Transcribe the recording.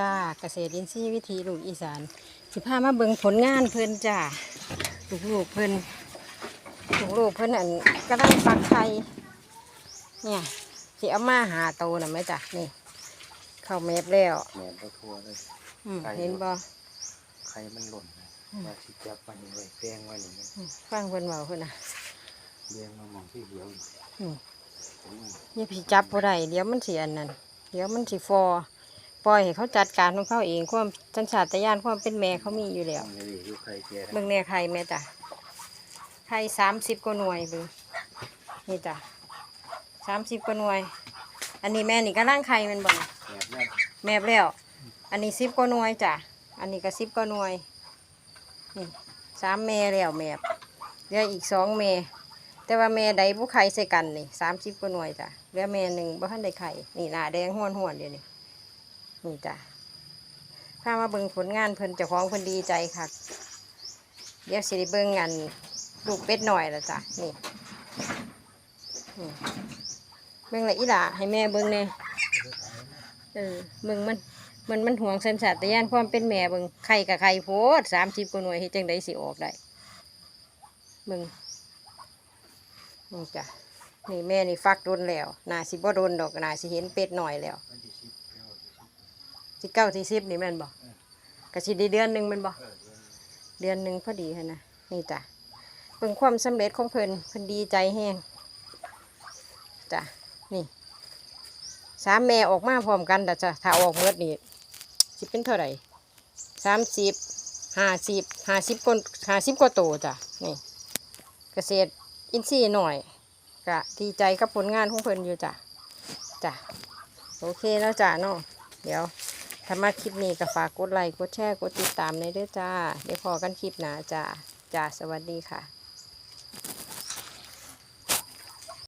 จ้าเกษตรอินทรีย์วิถีลูกอีสานสิพามาเบิ่งผลงานเพิ่นจ้าลูกๆเพิ่นลูกๆเพิ่นอันกำลังฟักไข่เนี่ยสิเอามาหาโตน่ะไหมจ้ะนี่ เข้าเมฟแล้วแหนมไปทั่วเลย อืมไข่ เห็นบ่ไข่มันหล่นนะอืมว่าสิจับมันไว้แป้งไว้นี่มันอืมฟังเพิ่นเว้าเพิ่นน่ะเลี้ยงมามองที่เดียวนี่อืมผมว่าอย่าพี่จับบ่ได้เดี๋ยวมันสิอันนั้นเดี๋ยวมันสิฟอ ปล่อยให้เขาจัดการของเขาเองความสัญชาตญาณความเป็นแม่เขามีอยู่แล้วต้องเลยอยู่ไข่แก่เบิ่งแน่ไข่แม่จ้ะไข่สามสิบกว่าหน่วยเบิ่งนี่จ้ะสามสิบกว่าหน่วย อันนี้แม่นี่ก็ล่างไข่แมันบ่นแหนมแม่แม่บแล้ว อันนี้สิบกว่าหน่วยจ้ะอันนี้ก็สิบกว่าหน่วยนี่สามแม่แล้วแม่บเหลืออีกสองแม่แต่ว่าแม่ใดผู้ไข่ใส่กันนี่สามสิบกว่าหน่วยจ้ะเหลือแม่หนึ่งบ่ทันได้ไข่นี่หน้าแดงห้วนห้วนๆเดี๋ยวนี้ นี่จ้ะพามาเบิ่งผลงานเพิ่นเจ้าของเพิ่นดีใจค่ะเดี๋ยวสิเบิ่งงานลูกเป็ดหน่อยละจ้ะนี่เบิ่งละอีหล่าให้แม่เบิ่งแน่เออเบิ่งมันมันมันห่วงสัญชาตญาณความเป็นแม่เบิ่งไข่กับไข่โพดสามสิบกว่าหน่วยเฮ็ดจังไดสิออกได้เบิ่งนี่จ้ะนี่แม่นี่ฟักโดนแล้วนาสิบ่โดนดอกนาสิเห็นเป็ดหน่อยแล้ว วันที่สิบเก้าที่สิบ สิเก้าที่สิบนี่แม่นบ่ก็สิได้เดือนหนึ่งแม่นบ่เออเดือนเดือนหนึ่งพอดีค่ะนะนี่จ้ะเพิ่งความสำเร็จของเพิ่นเพิ่นดีใจแห้งจ้ะนี่สามแม่ออกมาพร้อมกันแต่จ้ะถ้าออกเมื่อนี่สิเป็นเท่าไหร่สามสิบห้าสิบห้าสิบคนห้าสิบกว่าโตจ้ะนี่เกษตรอินทรีย์หน่อยก็ดีใจกับผลงานของเพิ่นอยู่จ้ะจ้ะโอเคแล้วจ้ะเนาะเดี๋ยว ถ้ามาคลิปนี้ก็ฝากกดไลค์ กดแชร์ กดติดตามในเด้อจ้า เดี๋ยวพอกันคลิปหนาจ้า จ้า สวัสดีค่ะ